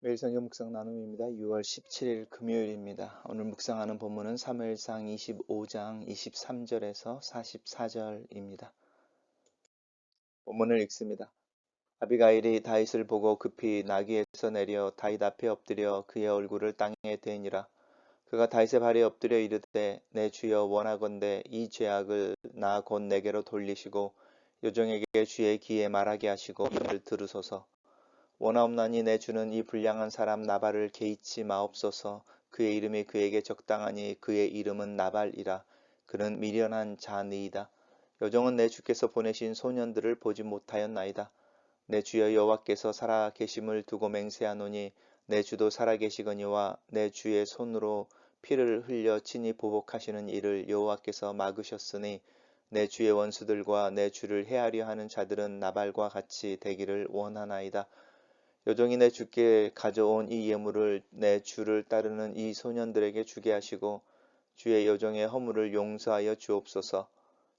매일 성경 묵상 나눔입니다. 6월 17일 금요일입니다. 오늘 묵상하는 본문은 3무엘상 25장 23절에서 44절입니다. 본문을 읽습니다. 아비가일이 다윗을 보고 급히 나귀에서 내려 다윗 앞에 엎드려 그의 얼굴을 땅에 대니라. 그가 다윗의 발에 엎드려 이르되 내 주여 원하건대 이 죄악을 나 곧 내게로 돌리시고 요정에게 주의 귀에 말하게 하시고 이를 들으소서. 원하옵나니 내 주는 이 불량한 사람 나발을 개의치 마옵소서. 그의 이름이 그에게 적당하니 그의 이름은 나발이라. 그는 미련한 자니이다. 여종은 내 주께서 보내신 소년들을 보지 못하였나이다. 내 주여 여호와께서 살아 계심을 두고 맹세하노니 내 주도 살아 계시거니와 내 주의 손으로 피를 흘려 친히 보복하시는 일을 여호와께서 막으셨으니 내 주의 원수들과 내 주를 해하려 하는 자들은 나발과 같이 되기를 원하나이다. 여종이 내 주께 가져온 이 예물을 내 주를 따르는 이 소년들에게 주게 하시고 주의 여종의 허물을 용서하여 주옵소서.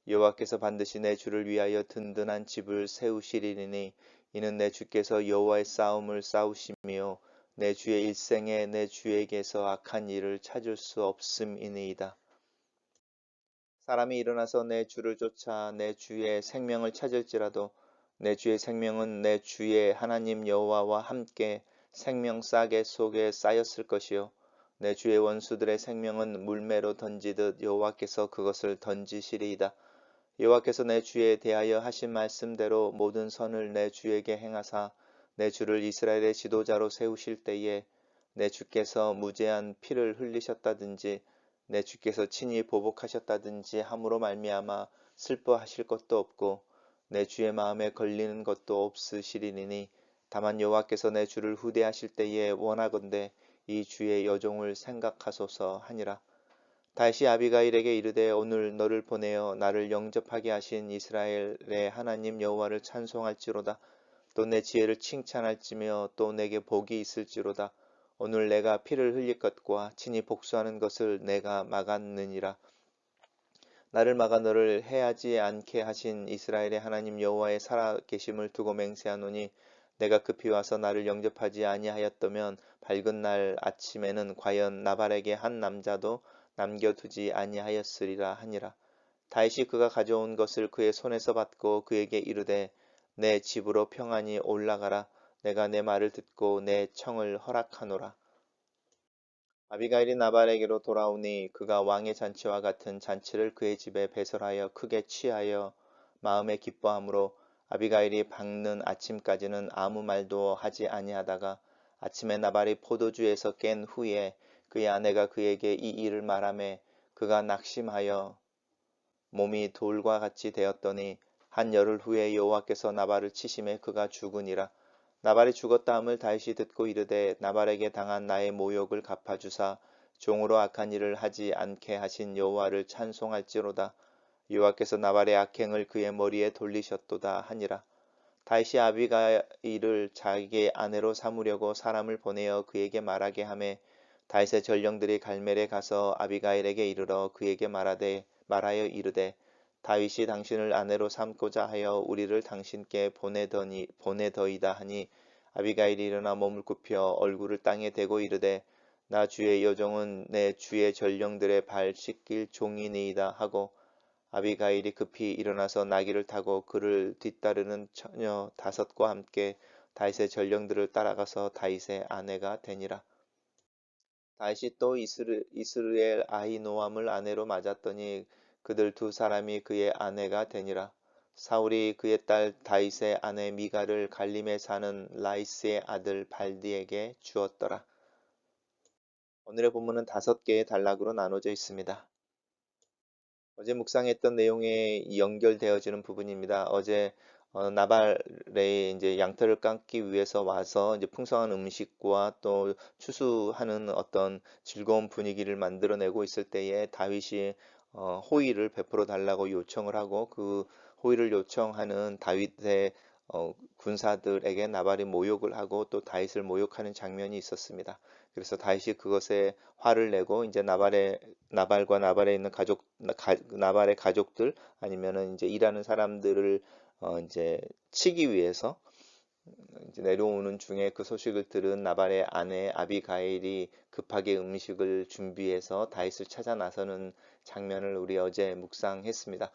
여호와께서 반드시 내 주를 위하여 든든한 집을 세우시리니 이는 내 주께서 여호와의 싸움을 싸우시며 내 주의 일생에 내 주에게서 악한 일을 찾을 수 없음이니이다. 사람이 일어나서 내 주를 쫓아 내 주의 생명을 찾을지라도 내 주의 생명은 내 주의 하나님 여호와와 함께 생명 싸개 속에 쌓였을 것이요 내 주의 원수들의 생명은 물매로 던지듯 여호와께서 그것을 던지시리이다. 여호와께서 내 주에 대하여 하신 말씀대로 모든 선을 내 주에게 행하사 내 주를 이스라엘의 지도자로 세우실 때에 내 주께서 무죄한 피를 흘리셨다든지 내 주께서 친히 보복하셨다든지 함으로 말미암아 슬퍼하실 것도 없고 내 주의 마음에 걸리는 것도 없으시리니 다만 여호와께서 내 주를 후대하실 때에 원하건대 이 주의 여종을 생각하소서 하니라. 다시 아비가일에게 이르되 오늘 너를 보내어 나를 영접하게 하신 이스라엘의 하나님 여호와를 찬송할지로다. 또 내 지혜를 칭찬할지며 또 내게 복이 있을지로다. 오늘 내가 피를 흘릴 것과 친히 복수하는 것을 내가 막았느니라. 나를 막아 너를 해하지 않게 하신 이스라엘의 하나님 여호와의 살아계심을 두고 맹세하노니 내가 급히 와서 나를 영접하지 아니하였다면 밝은 날 아침에는 과연 나발에게 한 남자도 남겨두지 아니하였으리라 하니라. 다윗이 그가 가져온 것을 그의 손에서 받고 그에게 이르되 내 집으로 평안히 올라가라. 내가 내 말을 듣고 내 청을 허락하노라. 아비가일이 나발에게로 돌아오니 그가 왕의 잔치와 같은 잔치를 그의 집에 배설하여 크게 취하여 마음에 기뻐함으로 아비가일이 밝는 아침까지는 아무 말도 하지 아니하다가 아침에 나발이 포도주에서 깬 후에 그의 아내가 그에게 이 일을 말하매 그가 낙심하여 몸이 돌과 같이 되었더니 한 열흘 후에 여호와께서 나발을 치심에 그가 죽으니라 나발이 죽었다 함을 다윗이 듣고 이르되 나발에게 당한 나의 모욕을 갚아주사 종으로 악한 일을 하지 않게 하신 여호와를 찬송할지로다. 여호와께서 나발의 악행을 그의 머리에 돌리셨도다 하니라. 다윗이 아비가일을 자기의 아내로 삼으려고 사람을 보내어 그에게 말하게 하매 다윗의 전령들이 갈멜에 가서 아비가일에게 이르러 그에게 말하되 말하여 이르되 다윗이 당신을 아내로 삼고자 하여 우리를 당신께 보내더니 보내더이다 하니 아비가일이 일어나 몸을 굽혀 얼굴을 땅에 대고 이르되 나 주의 여종은 내 주의 전령들의 발 씻길 종이니이다 하고 아비가일이 급히 일어나서 나귀를 타고 그를 뒤따르는 처녀 다섯과 함께 다윗의 전령들을 따라가서 다윗의 아내가 되니라. 다윗이 또 이스르, 이스르엘 아히노암을 아내로 맞았더니 그들 두 사람이 그의 아내가 되니라. 사울이 그의 딸 다윗의 아내 미가를 갈림에 사는 라이스의 아들 발디에게 주었더라. 오늘의 본문은 다섯 개의 단락으로 나눠져 있습니다. 어제 묵상했던 내용에 연결되어지는 부분입니다. 어제 어, 나발의 이제 양털을 깎기 위해서 와서 이제 풍성한 음식과 또 추수하는 어떤 즐거운 분위기를 만들어내고 있을 때에 다윗이 어, 호의를 베풀어 달라고 요청을 하고 그 호의를 요청하는 다윗의 어, 군사들에게 나발이 모욕을 하고 또 다윗을 모욕하는 장면이 있었습니다. 그래서 다윗이 그것에 화를 내고 이제 나발의 나발과 나발에 있는 가족 가, 나발의 가족들 아니면은 이제 일하는 사람들을 어, 이제 치기 위해서 내려오는 중에 그 소식을 들은 나발의 아내 아비가일이 급하게 음식을 준비해서 다윗을 찾아 나서는 장면을 우리 어제 묵상했습니다.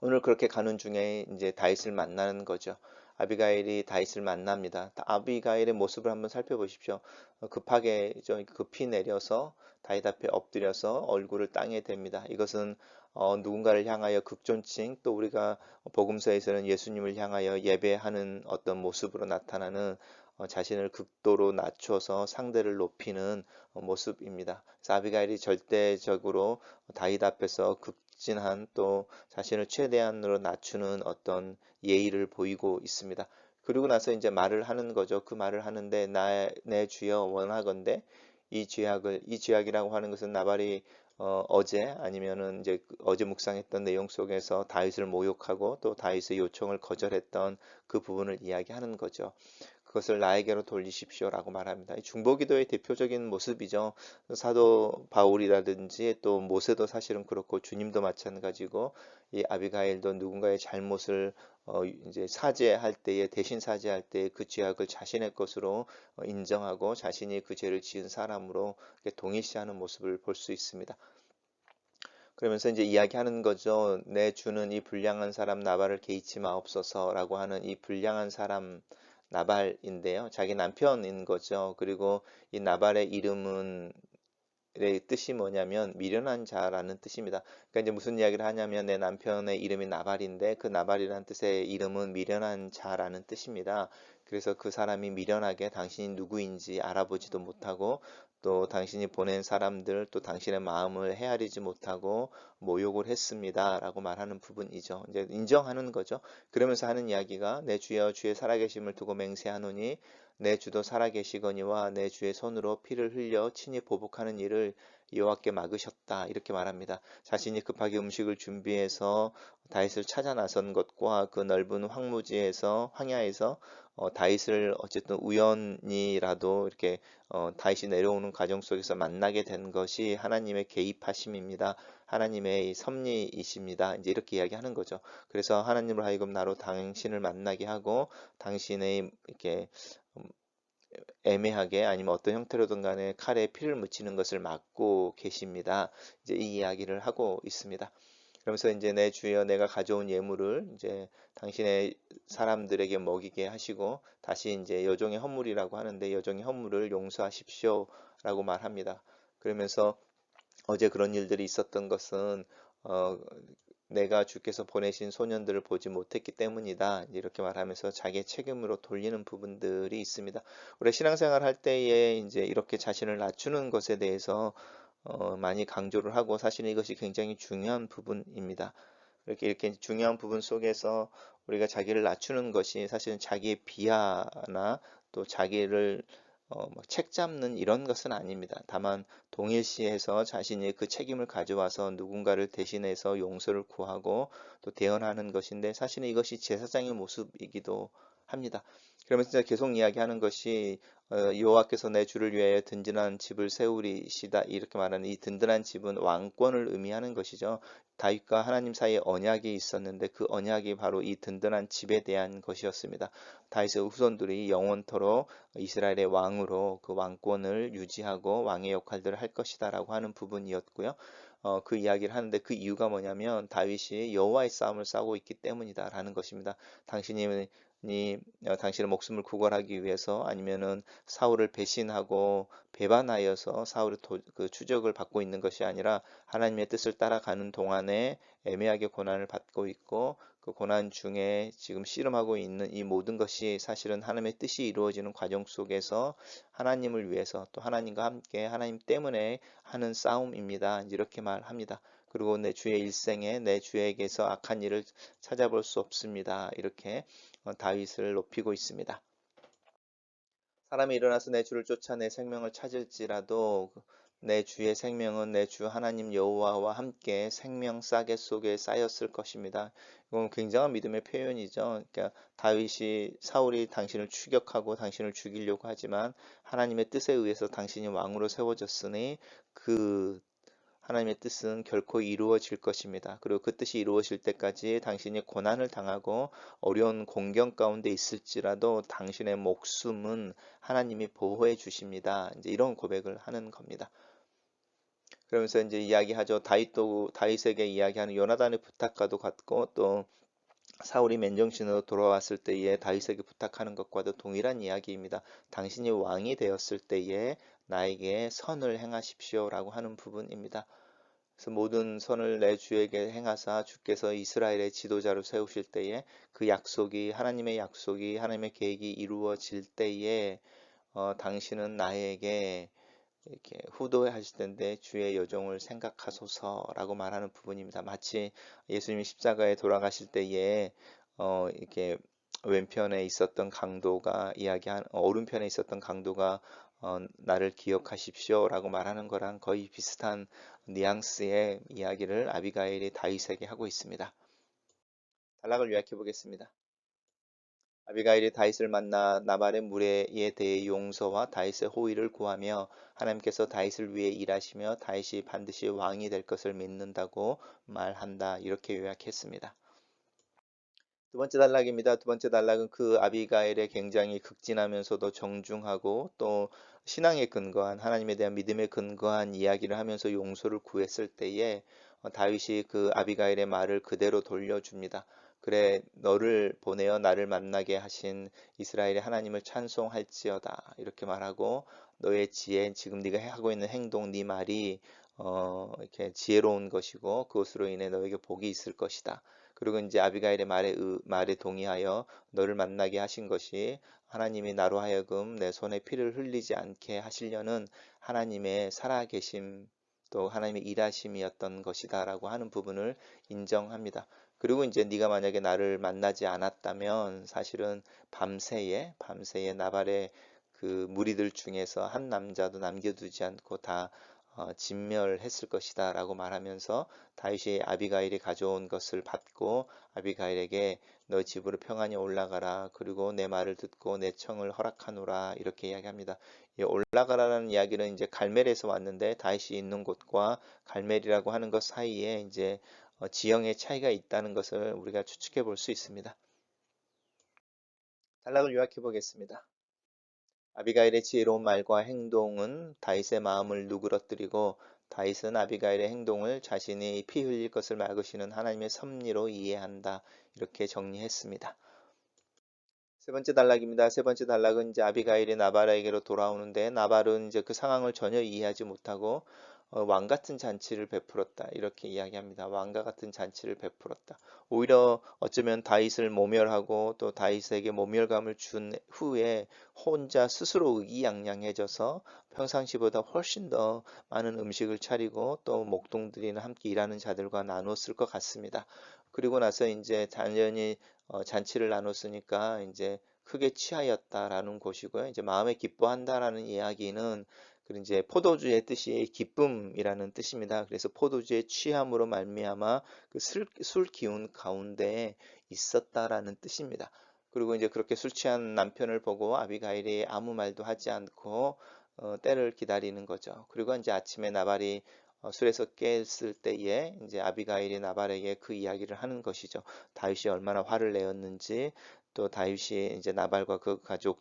오늘 그렇게 가는 중에 이제 다윗을 만나는 거죠. 아비가일이 다윗을 만납니다. 아비가일의 모습을 한번 살펴보십시오. 어, 급하게 좀 급히 내려서 다윗 앞에 엎드려서 얼굴을 땅에 댑니다. 이것은 어, 누군가를 향하여 극존칭 또 우리가 복음서에서는 예수님을 향하여 예배하는 어떤 모습으로 나타나는 어, 자신을 극도로 낮춰서 상대를 높이는 어, 모습입니다. 그래서 아비가일이 절대적으로 다윗 앞에서 극진한 또 자신을 최대한으로 낮추는 어떤 예의를 보이고 있습니다. 그리고 나서 이제 말을 하는 거죠. 그 말을 하는데 나, 내 주여 원하건대 이 죄악을 이 죄악이라고 하는 것은 나발이 어, 어제 아니면은 이제 그 어제 묵상했던 내용 속에서 다윗을 모욕하고 또 다윗의 요청을 거절했던 그 부분을 이야기하는 거죠. 그것을 나에게로 돌리십시오라고 말합니다. 중보기도의 대표적인 모습이죠. 사도 바울이라든지 또 모세도 사실은 그렇고 주님도 마찬가지고 이 아비가일도 누군가의 잘못을 어 이제 사죄할 때에 대신 사죄할 때그 죄악을 자신의 것으로 어, 인정하고 자신이 그 죄를 지은 사람으로 동일시하는 모습을 볼 수 있습니다. 그러면서 이제 이야기하는 거죠. 내 주는 이 불량한 사람 나발을 개의치 마옵소서라고 하는 이 불량한 사람 나발인데요. 자기 남편인 거죠. 그리고 이 나발의 이름은 의 뜻이 뭐냐면 미련한 자라는 뜻입니다. 그러니까 이제 무슨 이야기를 하냐면 내 남편의 이름이 나발인데 그 나발이라는 뜻의 이름은 미련한 자라는 뜻입니다. 그래서 그 사람이 미련하게 당신이 누구인지 알아보지도 못하고 또 당신이 보낸 사람들 또 당신의 마음을 헤아리지 못하고 모욕을 했습니다. 라고 말하는 부분이죠. 이제 인정하는 거죠. 그러면서 하는 이야기가 내 주여 주의 살아계심을 두고 맹세하노니 내 주도 살아계시거니와 내 주의 손으로 피를 흘려 친히 보복하는 일을 여호와께 막으셨다 이렇게 말합니다. 자신이 급하게 음식을 준비해서 다윗을 찾아 나선 것과 그 넓은 황무지에서 황야에서 어, 다윗을 어쨌든 우연이라도 이렇게 어, 다윗이 내려오는 과정 속에서 만나게 된 것이 하나님의 개입하심입니다. 하나님의 섭리이십니다. 이제 이렇게 이야기하는 거죠. 그래서 하나님을 하여금 나로 당신을 만나게 하고 당신의 이렇게 음, 애매하게 아니면 어떤 형태로든 간에 칼에 피를 묻히는 것을 막고 계십니다. 이제 이 이야기를 하고 있습니다. 그러면서 이제 내 주여 내가 가져온 예물을 이제 당신의 사람들에게 먹이게 하시고 다시 이제 여종의 헌물이라고 하는데 여종의 헌물을 용서하십시오라고 말합니다. 그러면서 어제 그런 일들이 있었던 것은 어, 내가 주께서 보내신 소년들을 보지 못했기 때문이다. 이렇게 말하면서 자기의 책임으로 돌리는 부분들이 있습니다. 우리 신앙생활 할 때에 이제 이렇게 자신을 낮추는 것에 대해서 어, 많이 강조를 하고 사실 이것이 굉장히 중요한 부분입니다. 이렇게 이렇게 중요한 부분 속에서 우리가 자기를 낮추는 것이 사실은 자기의 비하나 또 자기를 어, 책 잡는 이런 것은 아닙니다. 다만 동일시해서 자신이 그 책임을 가져와서 누군가를 대신해서 용서를 구하고 또 대언하는 것인데 사실은 이것이 제사장의 모습이기도 합니다. 그러면서 계속 이야기하는 것이 어, 여호와께서 내 주를 위하여 든든한 집을 세우리시다 이렇게 말하는 이 든든한 집은 왕권을 의미하는 것이죠. 다윗과 하나님 사이에 언약이 있었는데 그 언약이 바로 이 든든한 집에 대한 것이었습니다. 다윗의 후손들이 영원토록 이스라엘의 왕으로 그 왕권을 유지하고 왕의 역할들을 할 것이다라고 하는 부분이었고요. 어, 그 이야기를 하는데 그 이유가 뭐냐면 다윗이 여호와의 싸움을 싸우고 있기 때문이다라는 것입니다. 당신이 이 어, 당신의 목숨을 구걸하기 위해서 아니면은 사울을 배신하고 배반하여서 사울의 도, 그 추적을 받고 있는 것이 아니라 하나님의 뜻을 따라가는 동안에 애매하게 고난을 받고 있고 그 고난 중에 지금 씨름하고 있는 이 모든 것이 사실은 하나님의 뜻이 이루어지는 과정 속에서 하나님을 위해서 또 하나님과 함께 하나님 때문에 하는 싸움입니다. 이렇게 말합니다. 그리고 내 주의 일생에 내 주에게서 악한 일을 찾아볼 수 없습니다. 이렇게 어, 다윗을 높이고 있습니다. 사람이 일어나서 내 주를 쫓아 내 생명을 찾을지라도 내 주의 생명은 내 주 하나님 여호와와 함께 생명 싸개 속에 쌓였을 것입니다. 이건 굉장한 믿음의 표현이죠. 그러니까 다윗이 사울이 당신을 추격하고 당신을 죽이려고 하지만 하나님의 뜻에 의해서 당신이 왕으로 세워졌으니 그 하나님의 뜻은 결코 이루어질 것입니다. 그리고 그 뜻이 이루어질 때까지 당신이 고난을 당하고 어려운 공경 가운데 있을지라도 당신의 목숨은 하나님이 보호해 주십니다. 이제 이런 고백을 하는 겁니다. 그러면서 이제 이야기하죠. 다윗도 다윗에게 이야기하는 요나단의 부탁과도 같고 또 사울이 맨정신으로 돌아왔을 때에 다윗에게 부탁하는 것과도 동일한 이야기입니다. 당신이 왕이 되었을 때에 나에게 선을 행하십시오라고 하는 부분입니다. 그래서 모든 선을 내 주에게 행하사 주께서 이스라엘의 지도자로 세우실 때에 그 약속이 하나님의 약속이 하나님의 계획이 이루어질 때에 어, 당신은 나에게 이렇게 후도하실 텐데 주의 여종을 생각하소서라고 말하는 부분입니다. 마치 예수님이 십자가에 돌아가실 때에 어, 이렇게 왼편에 있었던 강도가 이야기한 어, 오른편에 있었던 강도가 어, 나를 기억하십시오라고 말하는 거랑 거의 비슷한 뉘앙스의 이야기를 아비가일이 다윗에게 하고 있습니다. 단락을 요약해 보겠습니다. 아비가일이 다윗을 만나 나발의 무례에 대해 용서와 다윗의 호의를 구하며 하나님께서 다윗을 위해 일하시며 다윗이 반드시 왕이 될 것을 믿는다고 말한다. 이렇게 요약했습니다. 두 번째 단락입니다. 두 번째 단락은 그 아비가일의 굉장히 극진하면서도 정중하고 또 신앙에 근거한 하나님에 대한 믿음에 근거한 이야기를 하면서 용서를 구했을 때에 어, 다윗이 그 아비가일의 말을 그대로 돌려줍니다. 그래 너를 보내어 나를 만나게 하신 이스라엘의 하나님을 찬송할지어다 이렇게 말하고 너의 지혜 지금 네가 하고 있는 행동 네 말이 어 이렇게 지혜로운 것이고 그것으로 인해 너에게 복이 있을 것이다. 그리고 이제 아비가일의 말에 말에 동의하여 너를 만나게 하신 것이 하나님이 나로 하여금 내 손에 피를 흘리지 않게 하시려는 하나님의 살아계심 또 하나님의 일하심이었던 것이다 라고 하는 부분을 인정합니다. 그리고 이제 네가 만약에 나를 만나지 않았다면 사실은 밤새에 밤새에 나발의 그 무리들 중에서 한 남자도 남겨두지 않고 다 어, 진멸했을 것이다 라고 말하면서 다윗이 아비가일이 가져온 것을 받고 아비가일에게 너 집으로 평안히 올라가라 그리고 내 말을 듣고 내 청을 허락하노라 이렇게 이야기합니다. 올라가라는 이야기는 이제 갈멜에서 왔는데 다윗이 있는 곳과 갈멜이라고 하는 것 사이에 이제 어, 지형의 차이가 있다는 것을 우리가 추측해 볼 수 있습니다. 단락을 요약해 보겠습니다. 아비가일의 지혜로운 말과 행동은 다윗의 마음을 누그러뜨리고 다윗은 아비가일의 행동을 자신이 피 흘릴 것을 막으시는 하나님의 섭리로 이해한다. 이렇게 정리했습니다. 세 번째 단락입니다. 세 번째 단락은 이제 아비가일이 나발에게로 돌아오는데 나발은 이제 그 상황을 전혀 이해하지 못하고 어, 왕 같은 잔치를 베풀었다 이렇게 이야기합니다. 왕과 같은 잔치를 베풀었다. 오히려 어쩌면 다윗을 모멸하고 또 다윗에게 모멸감을 준 후에 혼자 스스로 의기양양해져서 평상시보다 훨씬 더 많은 음식을 차리고 또 목동들이나 함께 일하는 자들과 나눴을 것 같습니다. 그리고 나서 이제 단연히 어, 잔치를 나눴으니까 이제 크게 취하였다라는 것이고요. 이제 마음에 기뻐한다라는 이야기는 그리고 이제 포도주의 뜻이 기쁨이라는 뜻입니다. 그래서 포도주의 취함으로 말미암아 그 술 기운 가운데 있었다라는 뜻입니다. 그리고 이제 그렇게 술 취한 남편을 보고 아비가일이 아무 말도 하지 않고 어, 때를 기다리는 거죠. 그리고 이제 아침에 나발이 어, 술에서 깼을 때에 이제 아비가일이 나발에게 그 이야기를 하는 것이죠. 다윗이 얼마나 화를 내었는지 또 다윗이 이제 나발과 그 가족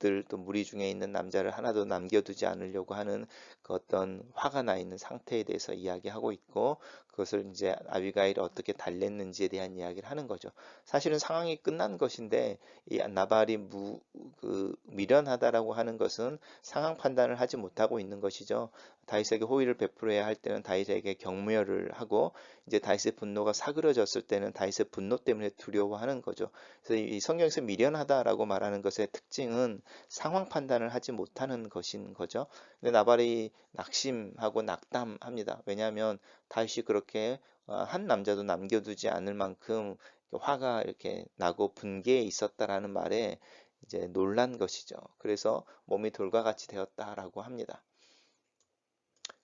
들 또 무리 중에 있는 남자를 하나도 남겨두지 않으려고 하는 그 어떤 화가 나 있는 상태에 대해서 이야기하고 있고 그것을 이제 아비가일이 어떻게 달랬는지에 대한 이야기를 하는 거죠. 사실은 상황이 끝난 것인데 이 나발이 무, 그 미련하다라고 하는 것은 상황 판단을 하지 못하고 있는 것이죠. 다윗에게 호의를 베풀어야 할 때는 다윗에게 경멸을 하고 이제 다윗의 분노가 사그러졌을 때는 다윗의 분노 때문에 두려워하는 거죠. 그래서 이 성경에서 미련하다라고 말하는 것의 특징은 상황 판단을 하지 못하는 것인 거죠. 근데 나발이 낙심하고 낙담합니다. 왜냐하면 다윗이 그렇게 어, 한 남자도 남겨두지 않을 만큼 화가 이렇게 나고 분개에 있었다라는 말에 이제 놀란 것이죠. 그래서 몸이 돌과 같이 되었다라고 합니다.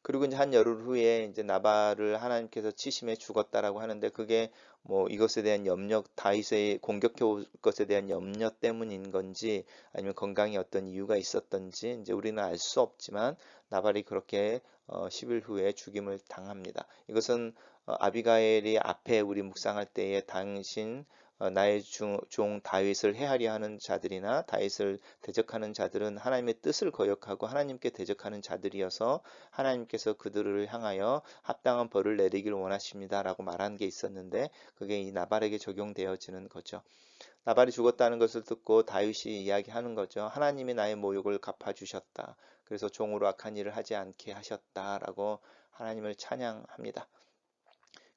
그리고 이제 한 열흘 후에 이제 나발을 하나님께서 치심해 죽었다라고 하는데 그게 뭐 이것에 대한 염려, 다윗의 공격해 올 것에 대한 염려 때문인 건지 아니면 건강에 어떤 이유가 있었던지 이제 우리는 알 수 없지만 나발이 그렇게 어 10일 후에 죽임을 당합니다. 이것은 어, 아비가엘이 앞에 우리 묵상할 때에 당신 어, 나의 중, 종 다윗을 헤아려 하는 자들이나 다윗을 대적하는 자들은 하나님의 뜻을 거역하고 하나님께 대적하는 자들이어서 하나님께서 그들을 향하여 합당한 벌을 내리길 원하십니다 라고 말한 게 있었는데 그게 이 나발에게 적용되어지는 거죠. 나발이 죽었다는 것을 듣고 다윗이 이야기하는 거죠. 하나님이 나의 모욕을 갚아주셨다. 그래서 종으로 악한 일을 하지 않게 하셨다라고 하나님을 찬양합니다.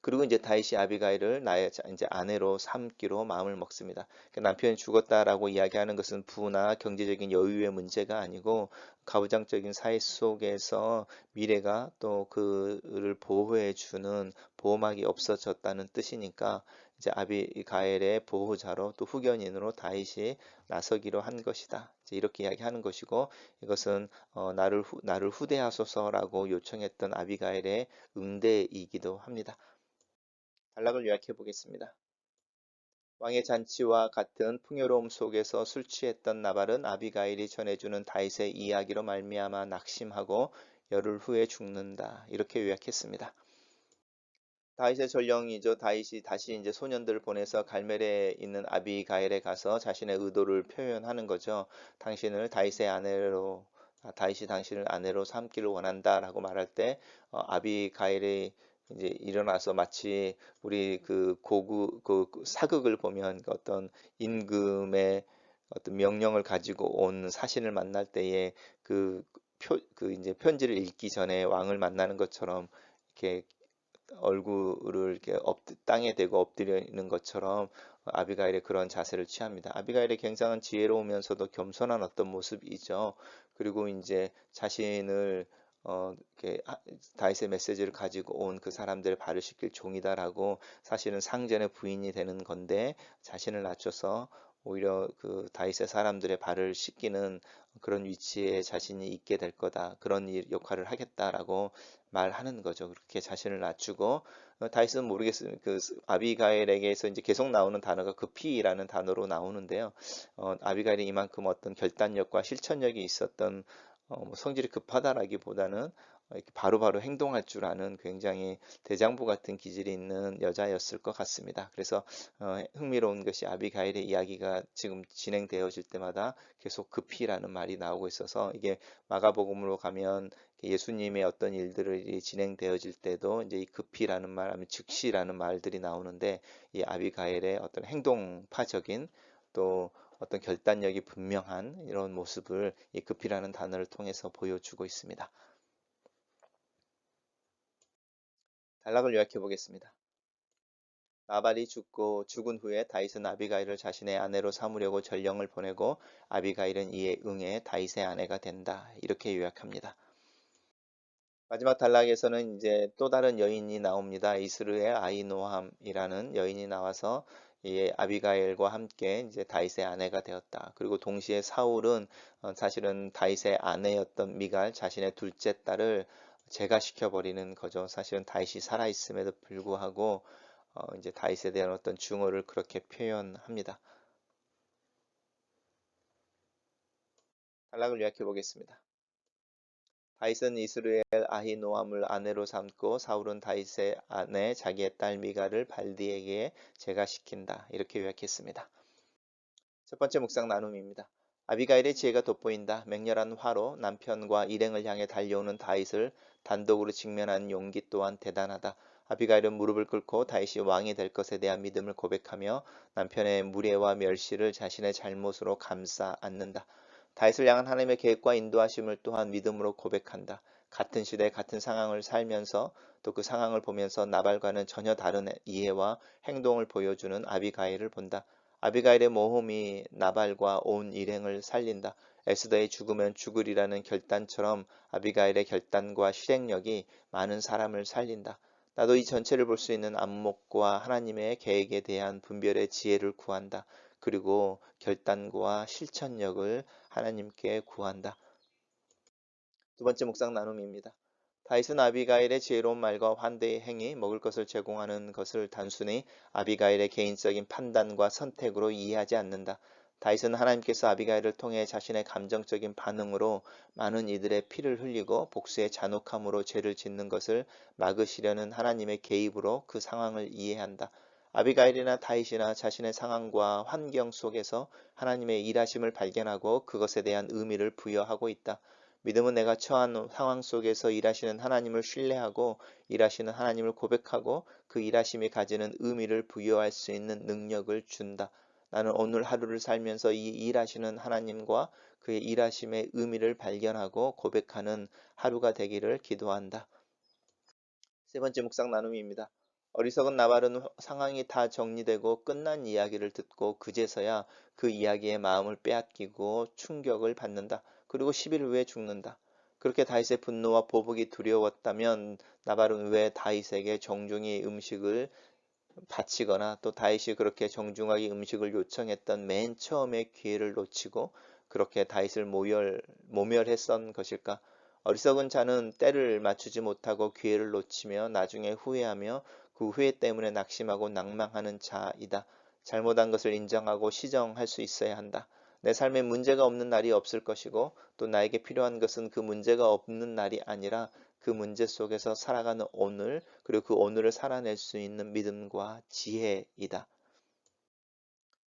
그리고 이제 다윗이 아비가일을 나의 이제 아내로 삼기로 마음을 먹습니다. 그러니까 남편이 죽었다라고 이야기하는 것은 부나 경제적인 여유의 문제가 아니고 가부장적인 사회 속에서 미래가 또 그를 보호해 주는 보호막이 없어졌다는 뜻이니까 이제 아비가엘의 보호자로 또 후견인으로 다윗이 나서기로 한 것이다. 이렇게 이야기하는 것이고 이것은 어, 나를 후, 나를 후대하소서라고 요청했던 아비가엘의 응대이기도 합니다. 단락을 요약해 보겠습니다. 왕의 잔치와 같은 풍요로움 속에서 술 취했던 나발은 아비가일이 전해주는 다윗의 이야기로 말미암아 낙심하고 열흘 후에 죽는다. 이렇게 요약했습니다. 다윗의 전령이죠. 다윗이 다시 이제 소년들을 보내서 갈멜에 있는 아비가일에 가서 자신의 의도를 표현하는 거죠. 당신을 다윗의 아내로 다윗이 당신을 아내로 삼기를 원한다라고 말할 때 어, 아비가일이 이제 일어나서 마치 우리 그 고구 그 사극을 보면 어떤 임금의 어떤 명령을 가지고 온 사신을 만날 때에 그 표, 그 이제 편지를 읽기 전에 왕을 만나는 것처럼 이렇게 얼굴을 이렇게 엎, 땅에 대고 엎드리는 것처럼 아비가일의 그런 자세를 취합니다. 아비가일의 굉장한 지혜로우면서도 겸손한 어떤 모습이죠. 그리고 이제 자신을 어, 이렇게 다윗의 메시지를 가지고 온 그 사람들의 발을 씻길 종이다라고 사실은 상전의 부인이 되는 건데 자신을 낮춰서 오히려 그 다윗의 사람들의 발을 씻기는 그런 위치에 자신이 있게 될 거다. 그런 일, 역할을 하겠다라고 말하는 거죠. 그렇게 자신을 낮추고 어, 다윗은 모르겠어요. 그 아비가엘에게서 이제 계속 나오는 단어가 급히라는 단어로 나오는데요. 어, 아비가엘이 이만큼 어떤 결단력과 실천력이 있었던 어, 뭐 성질이 급하다라기보다는 이렇게 바로바로 행동할 줄 아는 굉장히 대장부 같은 기질이 있는 여자였을 것 같습니다. 그래서 어, 흥미로운 것이 아비가일의 이야기가 지금 진행되어질 때마다 계속 급히라는 말이 나오고 있어서 이게 마가복음으로 가면 예수님의 어떤 일들이 진행되어질 때도 이제 이 급히라는 말, 아니면 즉시라는 말들이 나오는데 이 아비가일의 어떤 행동파적인 또 어떤 결단력이 분명한 이런 모습을 이 급이라는 단어를 통해서 보여주고 있습니다. 단락을 요약해 보겠습니다. 나발이 죽고 죽은 후에 다윗은 아비가일을 자신의 아내로 삼으려고 전령을 보내고 아비가일은 이에 응해 다윗의 아내가 된다. 이렇게 요약합니다. 마지막 단락에서는 이제 또 다른 여인이 나옵니다. 이스르의 아이노함이라는 여인이 나와서 이 아비가엘과 함께 이제 다윗의 아내가 되었다. 그리고 동시에 사울은 어, 사실은 다윗의 아내였던 미갈 자신의 둘째 딸을 제가 시켜 버리는 거죠. 사실은 다윗이 살아 있음에도 불구하고 어 이제 다윗에 대한 어떤 증오를 그렇게 표현합니다. 단락을 요약해 보겠습니다. 다윗은 이스라엘 아히노함을 아내로 삼고 사울은 다윗의 아내 자기의 딸 미가를 발디에게 제가 시킨다. 이렇게 요약했습니다. 첫 번째 묵상 나눔입니다. 아비가일의 지혜가 돋보인다. 맹렬한 화로 남편과 일행을 향해 달려오는 다윗을 단독으로 직면한 용기 또한 대단하다. 아비가일은 무릎을 꿇고 다윗이 왕이 될 것에 대한 믿음을 고백하며 남편의 무례와 멸시를 자신의 잘못으로 감싸 안는다. 다윗을 향한 하나님의 계획과 인도하심을 또한 믿음으로 고백한다. 같은 시대 같은 상황을 살면서 또 그 상황을 보면서 나발과는 전혀 다른 이해와 행동을 보여주는 아비가일을 본다. 아비가일의 모험이 나발과 온 일행을 살린다. 에스더의 죽으면 죽으리라는 결단처럼 아비가일의 결단과 실행력이 많은 사람을 살린다. 나도 이 전체를 볼 수 있는 안목과 하나님의 계획에 대한 분별의 지혜를 구한다. 그리고 결단과 실천력을 하나님께 구한다. 두 번째 묵상 나눔입니다. 다윗은 아비가일의 지혜로운 말과 환대의 행위, 먹을 것을 제공하는 것을 단순히 아비가일의 개인적인 판단과 선택으로 이해하지 않는다. 다윗은 하나님께서 아비가일을 통해 자신의 감정적인 반응으로 많은 이들의 피를 흘리고 복수의 잔혹함으로 죄를 짓는 것을 막으시려는 하나님의 개입으로 그 상황을 이해한다. 아비가일이나 다윗이나 자신의 상황과 환경 속에서 하나님의 일하심을 발견하고 그것에 대한 의미를 부여하고 있다. 믿음은 내가 처한 상황 속에서 일하시는 하나님을 신뢰하고 일하시는 하나님을 고백하고 그 일하심이 가지는 의미를 부여할 수 있는 능력을 준다. 나는 오늘 하루를 살면서 이 일하시는 하나님과 그의 일하심의 의미를 발견하고 고백하는 하루가 되기를 기도한다. 세 번째 묵상 나눔입니다. 어리석은 나발은 상황이 다 정리되고 끝난 이야기를 듣고 그제서야 그 이야기의 마음을 빼앗기고 충격을 받는다. 그리고 10일 후에 죽는다. 그렇게 다윗의 분노와 보복이 두려웠다면 나발은 왜 다윗에게 정중히 음식을 바치거나 또 다윗이 그렇게 정중하게 음식을 요청했던 맨 처음의 기회를 놓치고 그렇게 다윗을 모멸, 모멸했던 것일까? 어리석은 자는 때를 맞추지 못하고 기회를 놓치며 나중에 후회하며 그 후회 때문에 낙심하고 낭망하는 자이다. 잘못한 것을 인정하고 시정할 수 있어야 한다. 내 삶에 문제가 없는 날이 없을 것이고 또 나에게 필요한 것은 그 문제가 없는 날이 아니라 그 문제 속에서 살아가는 오늘 그리고 그 오늘을 살아낼 수 있는 믿음과 지혜이다.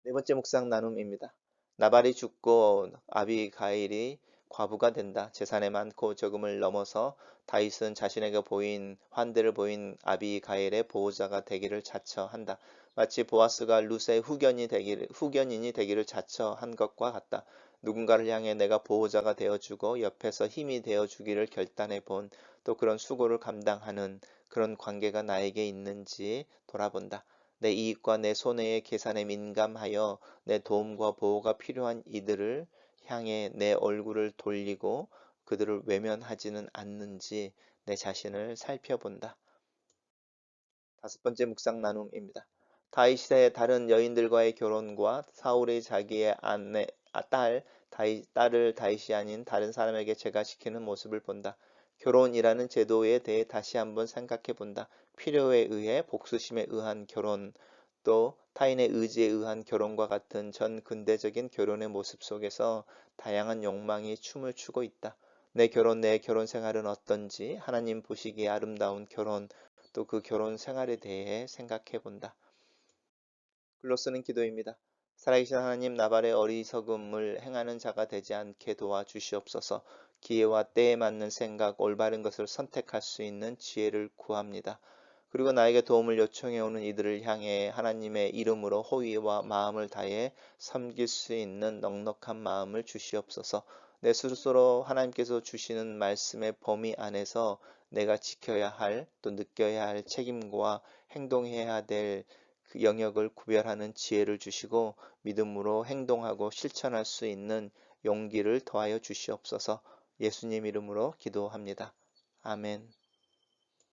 네 번째 묵상 나눔입니다. 나발이 죽고 아비가일이 과부가 된다. 재산에 많고 적음을 넘어서 다윗은 자신에게 보인 환대를 보인 아비가일의 보호자가 되기를 자처한다. 마치 보아스가 루스의 후견이 되기를, 후견인이 되기를 자처한 것과 같다. 누군가를 향해 내가 보호자가 되어주고 옆에서 힘이 되어주기를 결단해 본 또 그런 수고를 감당하는 그런 관계가 나에게 있는지 돌아본다. 내 이익과 내 손해의 계산에 민감하여 내 도움과 보호가 필요한 이들을 향해 내 얼굴을 돌리고 그들을 외면하지는 않는지 내 자신을 살펴본다. 다섯 번째 묵상 나눔입니다. 다윗의 다른 여인들과의 결혼과 사울의 자기의 아내, 아, 딸, 다이, 딸을 다윗이 아닌 다른 사람에게 제가시키는 모습을 본다. 결혼이라는 제도에 대해 다시 한번 생각해 본다. 필요에 의해 복수심에 의한 결혼, 또 타인의 의지에 의한 결혼과 같은 전 근대적인 결혼의 모습 속에서 다양한 욕망이 춤을 추고 있다. 내 결혼, 내 결혼 생활은 어떤지 하나님 보시기에 아름다운 결혼, 또 그 결혼 생활에 대해 생각해 본다. 글로 쓰는 기도입니다. 살아계신 하나님 나발의 어리석음을 행하는 자가 되지 않게 도와주시옵소서 기회와 때에 맞는 생각, 올바른 것을 선택할 수 있는 지혜를 구합니다. 그리고 나에게 도움을 요청해 오는 이들을 향해 하나님의 이름으로 호의와 마음을 다해 섬길 수 있는 넉넉한 마음을 주시옵소서 내 스스로 하나님께서 주시는 말씀의 범위 안에서 내가 지켜야 할 또 느껴야 할 책임과 행동해야 될 그 영역을 구별하는 지혜를 주시고 믿음으로 행동하고 실천할 수 있는 용기를 더하여 주시옵소서 예수님 이름으로 기도합니다. 아멘.